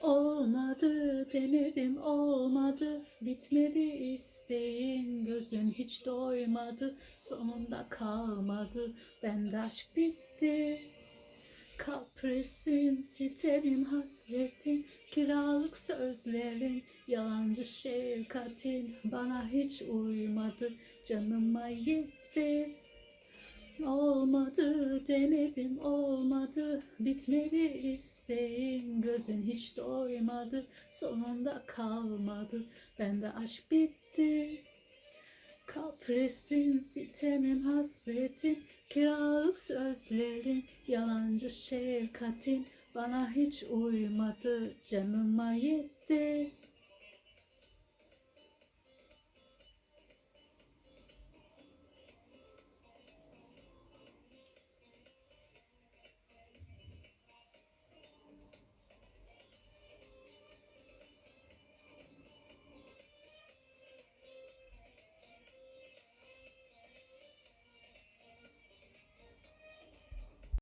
Olmadı denedim olmadı. Bitmedi isteğin gözün hiç doymadı. Sonunda kalmadı bende aşk bitti. Kaprisin, sitemim, hasretin, kiralık sözlerin, yalancı şefkatin bana hiç uymadı, canıma yetti. Olmadı denedim olmadı bitmedi isteğim gözün hiç doymadı. Sonunda kalmadı. Bende aşk bitti. Kaprisin, sitemim, hasretin, kiralık sözlerin, yalancı şefkatin. Bana hiç uymadı, canıma yetti.